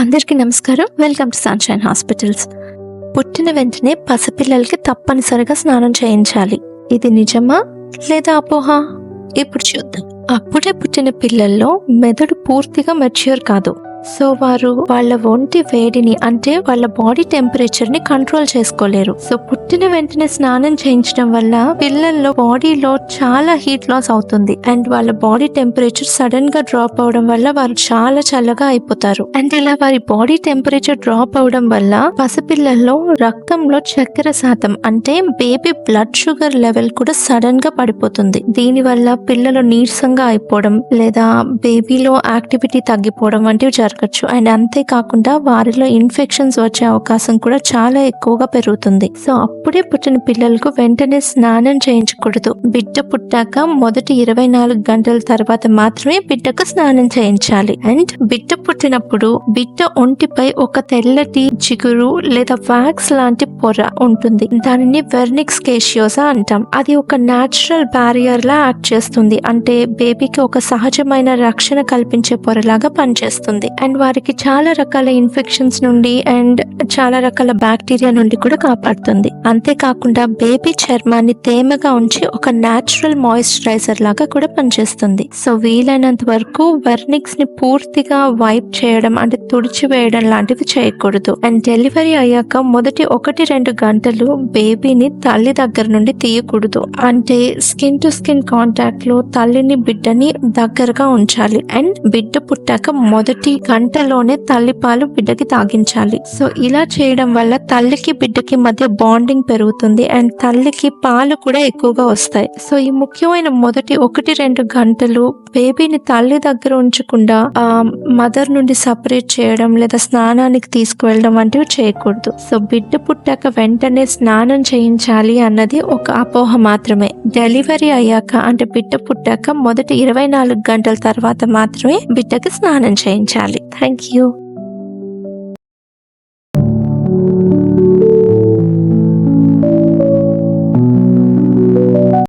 అందరికీ నమస్కారం. Welcome to sunshine hospitals పుట్టిన వెంటనే పసిపిల్లలకి తప్పనిసరిగా స్నానం చేయించాలి. ఇది నిజమా లేదా అపోహ? ఇప్పుడు చూద్దాం. అప్పుడే పుట్టిన పిల్లల్లో మెదడు పూర్తిగా మెచ్యూర్ కాదు. సో వారు వాళ్ళ ఒంటి వేడిని అంటే వాళ్ళ బాడీ టెంపరేచర్ని కంట్రోల్ చేసుకోలేరు. సో పుట్టిన వెంటనే స్నానం చేయించడం వల్ల పిల్లల్లో బాడీలో చాలా హీట్ లాస్ అవుతుంది. అండ్ వాళ్ళ బాడీ టెంపరేచర్ సడన్గా డ్రాప్ అవడం వల్ల వారు చాలా చల్లగా అయిపోతారు. అండ్ ఇలా వారి బాడీ టెంపరేచర్ డ్రాప్ అవడం వల్ల పసిపిల్లల్లో రక్తంలో చక్కెర శాతం అంటే బేబీ బ్లడ్ షుగర్ లెవెల్ కూడా సడన్గా పడిపోతుంది. దీని వల్ల పిల్లలు నీరసంగా అయిపోవడం లేదా బేబీలో యాక్టివిటీ తగ్గిపోవడం వంటివి జరగచ్చు. అండ్ అంతేకాకుండా వారిలో ఇన్ఫెక్షన్స్ వచ్చే అవకాశం కూడా చాలా ఎక్కువగా పెరుగుతుంది. సో అప్పుడే పుట్టిన పిల్లలకు వెంటనే స్నానం చేయించకూడదు. బిడ్డ పుట్టాక మొదటి ఇరవై నాలుగు గంటల తర్వాత మాత్రమే బిడ్డకు స్నానం చేయించాలి. అండ్ బిడ్డ పుట్టినప్పుడు బిడ్డ ఒంటిపై ఒక తెల్లటి చిగురు లేదా వ్యాక్స్ లాంటి పొర ఉంటుంది. దానిని వెర్నిక్స్ కేషియోసా అంటాం. అది ఒక న్యాచురల్ బ్యారియర్ లా యాక్ట్ చేస్తుంది. అంటే బేబీకి ఒక సహజమైన రక్షణ కల్పించే పొరలాగా పనిచేస్తుంది. అండ్ వారికి చాలా రకాల ఇన్ఫెక్షన్స్ నుండి అండ్ చాలా రకాల బ్యాక్టీరియా నుండి కూడా కాపాడుతుంది. అంతేకాకుండా బేబీ చర్మాన్ని తేమగా ఉంచి ఒక న్యాచురల్ మాయిశ్చరైజర్ లాగా కూడా పనిచేస్తుంది. సో వీలైనంత వరకు వర్నిక్స్ని పూర్తిగా వైప్ చేయడం అంటే తుడిచివేయడం లాంటివి చేయకూడదు. అండ్ డెలివరీ అయ్యాక మొదటి ఒకటి రెండు గంటలు బేబీని తల్లి దగ్గర నుండి తీయకూడదు. అంటే స్కిన్ టు స్కిన్ కాంటాక్ట్లో తల్లిని బిడ్డని దగ్గరగా ఉంచాలి. అండ్ బిడ్డ పుట్టాక మొదటి గంటలోనే తల్లిపాలు బిడ్డకి తాగించాలి. సో ఇలా చేయడం వల్ల తల్లికి బిడ్డకి మధ్య బాండింగ్ పెరుగుతుంది అండ్ తల్లికి పాలు కూడా ఎక్కువగా వస్తాయి. సో ఈ ముఖ్యమైన మొదటి ఒకటి రెండు గంటలు బేబీని తల్లి దగ్గర ఉంచకుండా ఆ మదర్ నుండి సపరేట్ చేయడం లేదా స్నానానికి తీసుకువెళ్ళడం వంటివి చేయకూడదు. సో బిడ్డ పుట్టాక వెంటనే స్నానం చేయించాలి అన్నది ఒక అపోహ మాత్రమే. డెలివరీ అయ్యాక అంటే బిడ్డ పుట్టాక మొదటి ఇరవై నాలుగు గంటల తర్వాత మాత్రమే బిడ్డకి స్నానం చేయించాలి. Thank you.